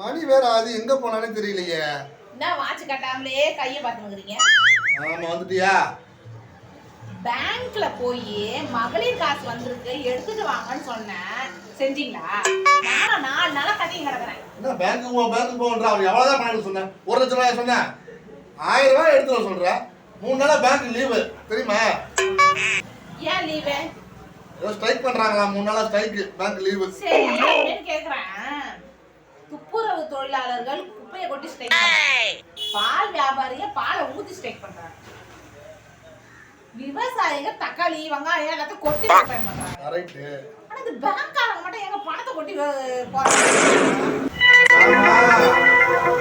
மணி வேற அது எங்க போனானே தெரியலையே. என்ன வாட்ச் கட்டாமலே கையை பார்த்துக்கிறீங்க ஆமா வந்துட்டியா? பேங்க்ல போய் மகளிர் காசு வந்திருக்கு எடுத்துட்டு வாங்கன்னு சொன்னேன். செஞ்சீங்களா? நானும் நாலு நாளா கட்டிங்க கிடக்குறேன். என்ன பேங்க்கு போ பேங்க்கு போன்ற அவர் எவ்வளவுதான் பணம் சொன்னேன்? ஒரு லட்சம் ரூபாய் சொன்னேன்? ஆயிரம் ரூபாய் எடுத்து வர சொல்ற மூணு நாளா பேங்க் லீவு. தெரியுமா? ஏன் லீவு? ஏதோ ஸ்ட்ரைக் பண்றாங்களா? மூணு நாளா ஸ்ட்ரைக் பேங்க் லீவு. சரி கேக்குறேன். தொழிலாளர்கள் குப்பையை கொட்டி ஸ்ட்ரைக் பால் வியாபாரிங்க பாலை ஊத்தி ஸ்ட்ரைக் பண்றாங்க. விவசாயிங்க தக்காளி வெங்காயம் எல்லாத்தையும் கொட்டி விவசாயம் பண்றாங்க. ஆனா இந்த பேங்க்காரங்க மட்டும் எங்க பணத்தை கொட்டி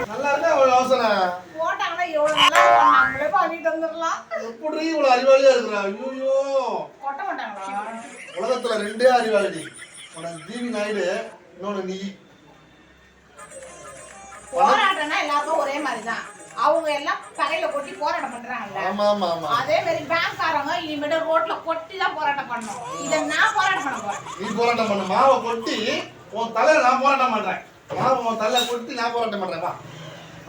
நல்லா இருக்கா அவ்வளவு யோசனை? போட்டாங்கன்னா எவ்வளவு நல்லா இருக்கும் நாங்களே பண்ணிட்டு வந்துடலாம் எப்படி இவ்வளவு அறிவாளியா இருக்கிறா? ஐயோ கொட்ட மாட்டாங்களா? உலகத்துல ரெண்டே அறிவாளி. உனக்கு தீவி நாயுடு இன்னொன்னு நீ. போராட்டம்னா எல்லாருக்கும் ஒரே மாதிரிதான். அவங்க எல்லாம் கரையில கொட்டி போராட்டம் பண்றாங்கல்ல. அதே மாதிரி பேங்க்காரங்க இனிமேட்டு ரோட்ல கொட்டி தான் போராட்டம் பண்ணணும். இத நான் போராட்டம் பண்ண போறேன். நீ போராட்டம் பண்ணு. மாவை கொட்டி உன் தலையில நான் போராட்டம் பண்றேன். மாவை உன் தலையில கொட்டி நான் போராட்டம் பண்றேன். வா.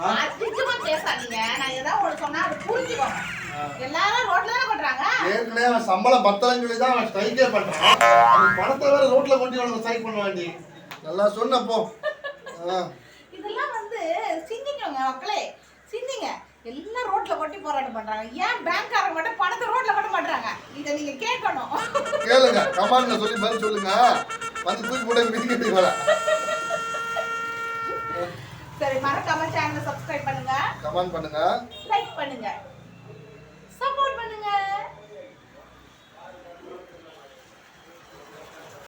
ஆ? அதிகமா பேசாதீங்க. நான் ஏதாவது ஒண்ணு சொன்னா அது புரிஞ்சுக்கோங்க. எல்லாரும் ரோட்ல தானே கொட்டுறாங்க ஏற்கனவே அவன் சம்பளம் பத்தலன்னு சொல்லி தான் அவன் ஸ்ட்ரைக்கே பண்றான். அவன் பணத்தை வேற ரோட்ல கொண்டு அவனுக்கு ஸ்ட்ரைக் பண்ண வேண்டி. நல்லா சொன்னப்போ இதெல்லாம் வந்து சிந்திக்கோங்க மக்களே சிந்திங்க. எல்லாம் ரோட்ல கொட்டி போராட்டம் பண்றாங்க. ஏன் பேங்க்காரங்க மட்டும் பணத்தை ரோட்ல கொட்ட மாட்டாங்க இதை நீங்க கேட்கணும். கேளுங்க. கமாண்ட்ல சொல்லி பதில் சொல்லுங்க. வந்து தூக்கி போட்டு மிதிக்கிட்டு வர சரி மறக்காம சேனலை சப்ஸ்கிரைப் பண்ணுங்க. கமெண்ட் பண்ணுங்க. லைக் பண்ணுங்க.